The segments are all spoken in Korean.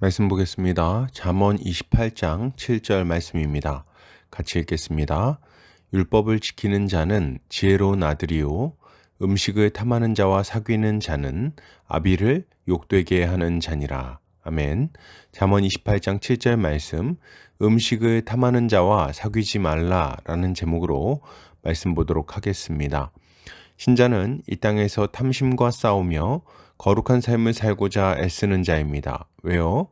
말씀 보겠습니다. 잠언 28장 7절 말씀입니다. 같이 읽겠습니다. 율법을 지키는 자는 지혜로운 아들이요 음식을 탐하는 자와 사귀는 자는 아비를 욕되게 하는 자니라. 아멘. 잠언 28장 7절 말씀 음식을 탐하는 자와 사귀지 말라라는 제목으로 말씀 보도록 하겠습니다. 신자는 이 땅에서 탐심과 싸우며 거룩한 삶을 살고자 애쓰는 자입니다. 왜요?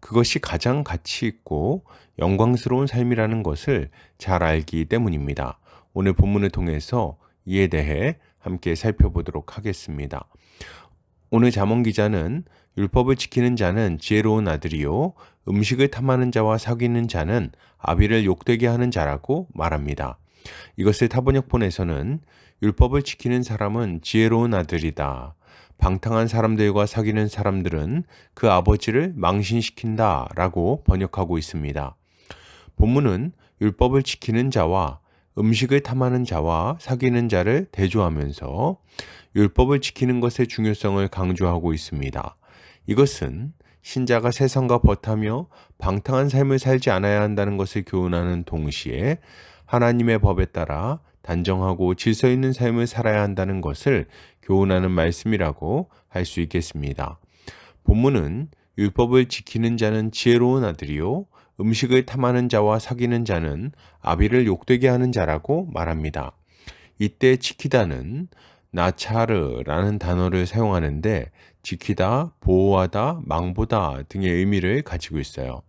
그것이 가장 가치 있고 영광스러운 삶이라는 것을 잘 알기 때문입니다. 오늘 본문을 통해서 이에 대해 함께 살펴보도록 하겠습니다. 오늘 자몽 기자는 율법을 지키는 자는 지혜로운 아들이요 음식을 탐하는 자와 사귀는 자는 아비를 욕되게 하는 자라고 말합니다. 이것을 타번역본에서는 율법을 지키는 사람은 지혜로운 아들이다. 방탕한 사람들과 사귀는 사람들은 그 아버지를 망신시킨다 라고 번역하고 있습니다. 본문은 율법을 지키는 자와 음식을 탐하는 자와 사귀는 자를 대조하면서 율법을 지키는 것의 중요성을 강조하고 있습니다. 이것은 신자가 세상과 벗하며 방탕한 삶을 살지 않아야 한다는 것을 교훈하는 동시에 하나님의 법에 따라 단정하고 질서 있는 삶을 살아야 한다는 것을 교훈하는 말씀이라고 할 수 있겠습니다. 본문은 율법을 지키는 자는 지혜로운 아들이요 음식을 탐하는 자와 사귀는 자는 아비를 욕되게 하는 자라고 말합니다. 이때 지키다는 나차르라는 단어를 사용하는데 지키다, 보호하다, 망보다 등의 의미를 가지고 있어요.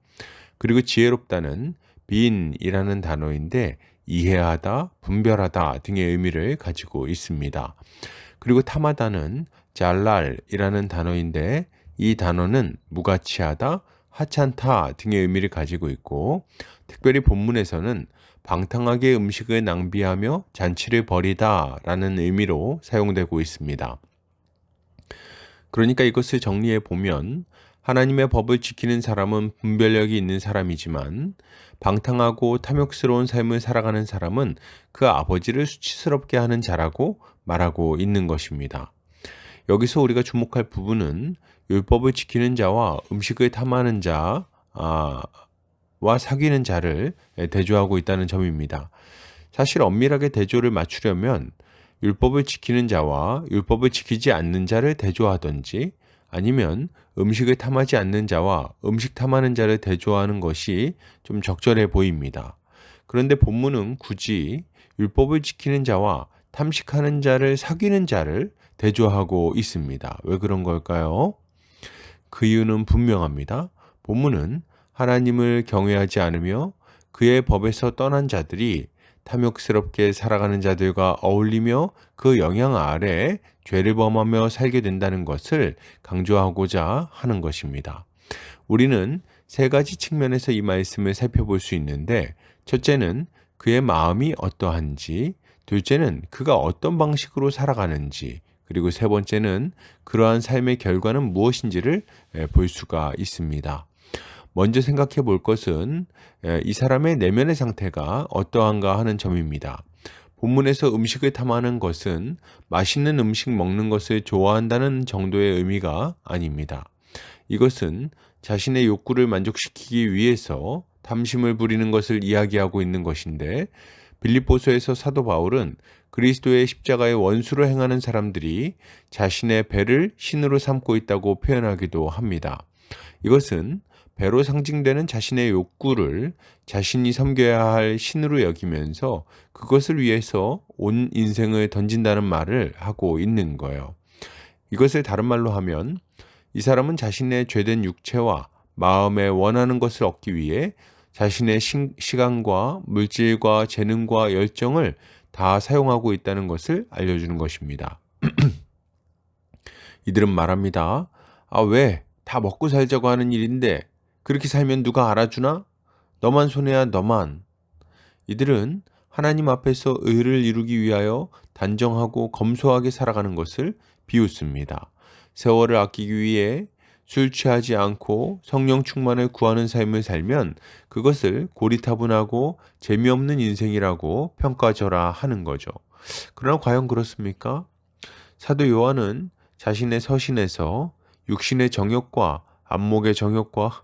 그리고 지혜롭다는 빈이라는 단어인데 이해하다, 분별하다 등의 의미를 가지고 있습니다. 그리고 탐하다는 잘랄이라는 단어인데 이 단어는 무가치하다, 하찮다 등의 의미를 가지고 있고 특별히 본문에서는 방탕하게 음식을 낭비하며 잔치를 벌이다 라는 의미로 사용되고 있습니다. 그러니까 이것을 정리해 보면 하나님의 법을 지키는 사람은 분별력이 있는 사람이지만 방탕하고 탐욕스러운 삶을 살아가는 사람은 그 아버지를 수치스럽게 하는 자라고 말하고 있는 것입니다. 여기서 우리가 주목할 부분은 율법을 지키는 자와 음식을 탐하는 자와 사귀는 자를 대조하고 있다는 점입니다. 사실 엄밀하게 대조를 맞추려면 율법을 지키는 자와 율법을 지키지 않는 자를 대조하든지 아니면 음식을 탐하지 않는 자와 음식 탐하는 자를 대조하는 것이 좀 적절해 보입니다. 그런데 본문은 굳이 율법을 지키는 자와 탐식하는 자를 사귀는 자를 대조하고 있습니다. 왜 그런 걸까요? 그 이유는 분명합니다. 본문은 하나님을 경외하지 않으며 그의 법에서 떠난 자들이 탐욕스럽게 살아가는 자들과 어울리며 그 영향 아래 죄를 범하며 살게 된다는 것을 강조하고자 하는 것입니다. 우리는 세 가지 측면에서 이 말씀을 살펴볼 수 있는데, 첫째는 그의 마음이 어떠한지, 둘째는 그가 어떤 방식으로 살아가는지, 그리고 세 번째는 그러한 삶의 결과는 무엇인지를 볼 수가 있습니다. 먼저 생각해 볼 것은 이 사람의 내면의 상태가 어떠한가 하는 점입니다. 본문에서 음식을 탐하는 것은 맛있는 음식 먹는 것을 좋아한다는 정도의 의미가 아닙니다. 이것은 자신의 욕구를 만족시키기 위해서 탐심을 부리는 것을 이야기하고 있는 것인데 빌립보서에서 사도 바울은 그리스도의 십자가의 원수로 행하는 사람들이 자신의 배를 신으로 삼고 있다고 표현하기도 합니다. 이것은 배로 상징되는 자신의 욕구를 자신이 섬겨야 할 신으로 여기면서 그것을 위해서 온 인생을 던진다는 말을 하고 있는 거예요. 이것을 다른 말로 하면 이 사람은 자신의 죄된 육체와 마음에 원하는 것을 얻기 위해 자신의 시간과 물질과 재능과 열정을 다 사용하고 있다는 것을 알려주는 것입니다. 이들은 말합니다. 아, 왜? 다 먹고 살자고 하는 일인데 그렇게 살면 누가 알아주나? 너만 손해야 너만. 이들은 하나님 앞에서 의를 이루기 위하여 단정하고 검소하게 살아가는 것을 비웃습니다. 세월을 아끼기 위해 술 취하지 않고 성령 충만을 구하는 삶을 살면 그것을 고리타분하고 재미없는 인생이라고 평가져라 하는 거죠. 그러나 과연 그렇습니까? 사도 요한은 자신의 서신에서 육신의 정욕과 안목의 정욕과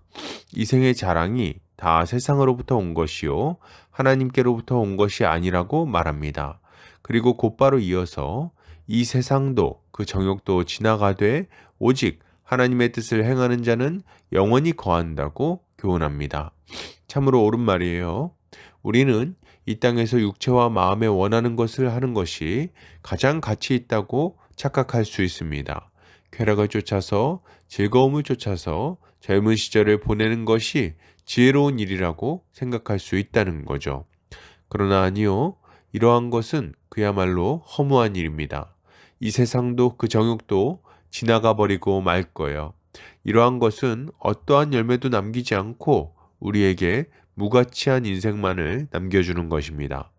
이생의 자랑이 다 세상으로부터 온 것이요 하나님께로부터 온 것이 아니라고 말합니다. 그리고 곧바로 이어서 이 세상도 그 정욕도 지나가되 오직 하나님의 뜻을 행하는 자는 영원히 거한다고 교훈합니다. 참으로 옳은 말이에요. 우리는 이 땅에서 육체와 마음에 원하는 것을 하는 것이 가장 가치 있다고 착각할 수 있습니다. 쾌락을 쫓아서 즐거움을 쫓아서 젊은 시절을 보내는 것이 지혜로운 일이라고 생각할 수 있다는 거죠. 그러나 아니요. 이러한 것은 그야말로 허무한 일입니다. 이 세상도 그 정욕도 지나가 버리고 말 거예요. 이러한 것은 어떠한 열매도 남기지 않고 우리에게 무가치한 인생만을 남겨주는 것입니다.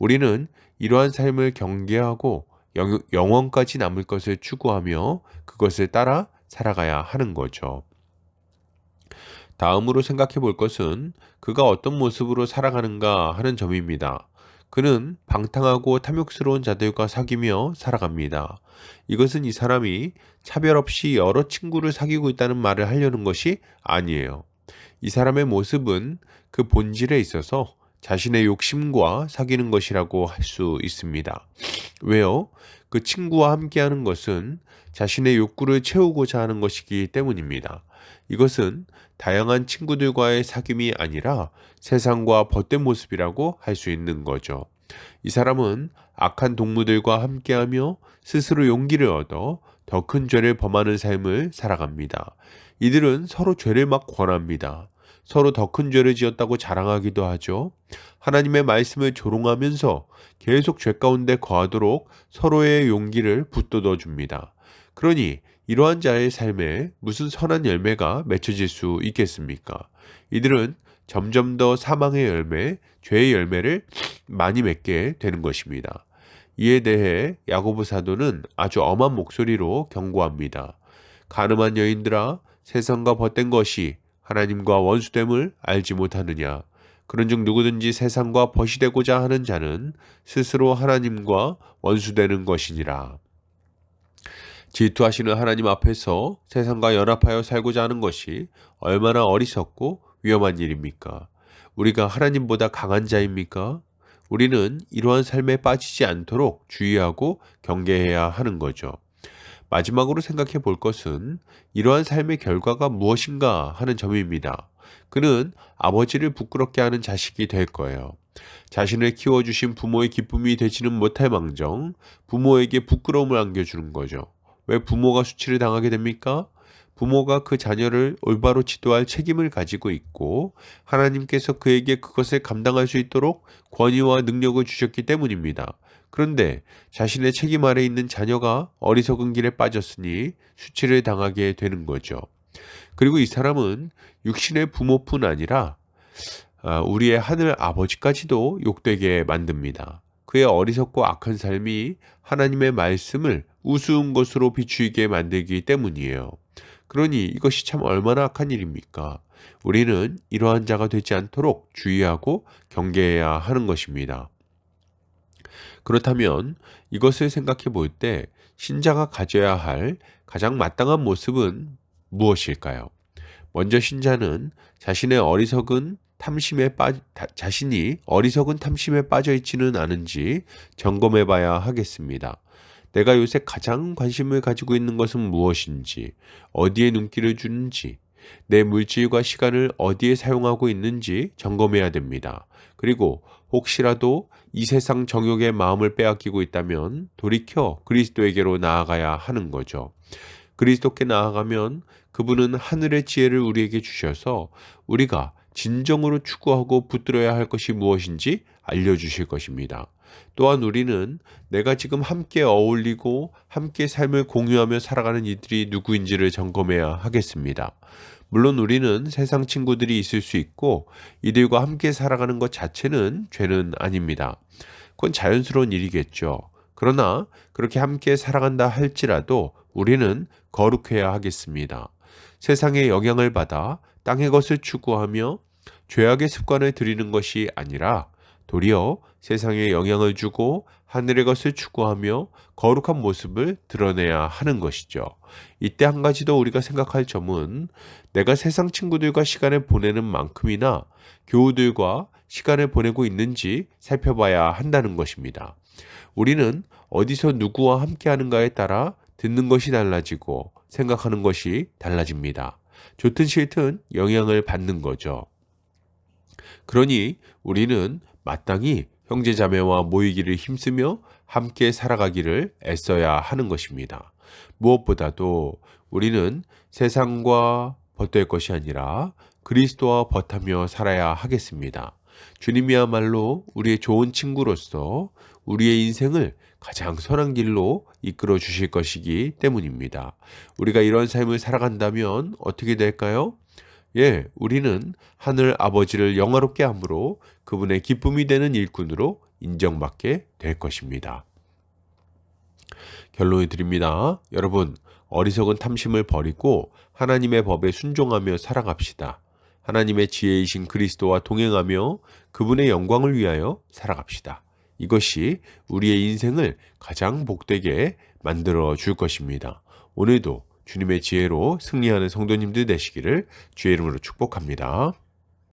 우리는 이러한 삶을 경계하고 영, 영원까지 남을 것을 추구하며 그것을 따라 살아가야 하는 거죠. 다음으로 생각해 볼 것은 그가 어떤 모습으로 살아가는가 하는 점입니다. 그는 방탕하고 탐욕스러운 자들과 사귀며 살아갑니다. 이것은 이 사람이 차별 없이 여러 친구를 사귀고 있다는 말을 하려는 것이 아니에요. 이 사람의 모습은 그 본질에 있어서 자신의 욕심과 사귀는 것이라고 할 수 있습니다. 왜요? 그 친구와 함께하는 것은 자신의 욕구를 채우고자 하는 것이기 때문입니다. 이것은 다양한 친구들과의 사귐이 아니라 세상과 벗된 모습이라고 할 수 있는 거죠. 이 사람은 악한 동무들과 함께하며 스스로 용기를 얻어 더 큰 죄를 범하는 삶을 살아갑니다. 이들은 서로 죄를 막 권합니다. 서로 더 큰 죄를 지었다고 자랑하기도 하죠. 하나님의 말씀을 조롱하면서 계속 죄 가운데 거하도록 서로의 용기를 붙돋아 줍니다. 그러니 이러한 자의 삶에 무슨 선한 열매가 맺혀질 수 있겠습니까? 이들은 점점 더 사망의 열매, 죄의 열매를 많이 맺게 되는 것입니다. 이에 대해 야고보 사도는 아주 엄한 목소리로 경고합니다. 가늠한 여인들아 세상과 벗된 것이 하나님과 원수됨을 알지 못하느냐 그런즉 누구든지 세상과 벗이 되고자 하는 자는 스스로 하나님과 원수되는 것이니라. 질투하시는 하나님 앞에서 세상과 연합하여 살고자 하는 것이 얼마나 어리석고 위험한 일입니까? 우리가 하나님보다 강한 자입니까? 우리는 이러한 삶에 빠지지 않도록 주의하고 경계해야 하는 거죠. 마지막으로 생각해 볼 것은 이러한 삶의 결과가 무엇인가 하는 점입니다. 그는 아버지를 부끄럽게 하는 자식이 될 거예요. 자신을 키워주신 부모의 기쁨이 되지는 못할 망정 부모에게 부끄러움을 안겨주는 거죠. 왜 부모가 수치를 당하게 됩니까? 부모가 그 자녀를 올바로 지도할 책임을 가지고 있고 하나님께서 그에게 그것을 감당할 수 있도록 권위와 능력을 주셨기 때문입니다. 그런데 자신의 책임 아래 있는 자녀가 어리석은 길에 빠졌으니 수치를 당하게 되는 거죠. 그리고 이 사람은 육신의 부모뿐 아니라 아, 우리의 하늘 아버지까지도 욕되게 만듭니다. 그의 어리석고 악한 삶이 하나님의 말씀을 우스운 것으로 비추이게 만들기 때문이에요. 그러니 이것이 참 얼마나 악한 일입니까? 우리는 이러한 자가 되지 않도록 주의하고 경계해야 하는 것입니다. 그렇다면 이것을 생각해 볼 때 신자가 가져야 할 가장 마땅한 모습은 무엇일까요? 먼저 신자는 자신의 어리석은 탐심에 빠 자신이 어리석은 탐심에 빠져 있지는 않은지 점검해 봐야 하겠습니다. 내가 요새 가장 관심을 가지고 있는 것은 무엇인지, 어디에 눈길을 주는지, 내 물질과 시간을 어디에 사용하고 있는지 점검해야 됩니다. 그리고 혹시라도 이 세상 정욕의 마음을 빼앗기고 있다면 돌이켜 그리스도에게로 나아가야 하는 거죠. 그리스도께 나아가면 그분은 하늘의 지혜를 우리에게 주셔서 우리가 진정으로 추구하고 붙들어야 할 것이 무엇인지 알려주실 것입니다. 또한 우리는 내가 지금 함께 어울리고 함께 삶을 공유하며 살아가는 이들이 누구인지를 점검해야 하겠습니다. 물론 우리는 세상 친구들이 있을 수 있고 이들과 함께 살아가는 것 자체는 죄는 아닙니다. 그건 자연스러운 일이겠죠. 그러나 그렇게 함께 살아간다 할지라도 우리는 거룩해야 하겠습니다. 세상의 영향을 받아 땅의 것을 추구하며 죄악의 습관을 들이는 것이 아니라 도리어 세상에 영향을 주고 하늘의 것을 추구하며 거룩한 모습을 드러내야 하는 것이죠. 이때 한 가지 더 우리가 생각할 점은 내가 세상 친구들과 시간을 보내는 만큼이나 교우들과 시간을 보내고 있는지 살펴봐야 한다는 것입니다. 우리는 어디서 누구와 함께 하는가에 따라 듣는 것이 달라지고 생각하는 것이 달라집니다. 좋든 싫든 영향을 받는 거죠. 그러니 우리는 마땅히 형제 자매와 모이기를 힘쓰며 함께 살아가기를 애써야 하는 것입니다. 무엇보다도 우리는 세상과 벗될 것이 아니라 그리스도와 벗하며 살아야 하겠습니다. 주님이야말로 우리의 좋은 친구로서 우리의 인생을 가장 선한 길로 이끌어 주실 것이기 때문입니다. 우리가 이런 삶을 살아간다면 어떻게 될까요? 예, 우리는 하늘 아버지를 영화롭게 함으로 그분의 기쁨이 되는 일꾼으로 인정받게 될 것입니다. 결론을 드립니다. 여러분, 어리석은 탐심을 버리고 하나님의 법에 순종하며 살아갑시다. 하나님의 지혜이신 그리스도와 동행하며 그분의 영광을 위하여 살아갑시다. 이것이 우리의 인생을 가장 복되게 만들어 줄 것입니다. 오늘도 주님의 지혜로 승리하는 성도님들 되시기를 주의 이름으로 축복합니다.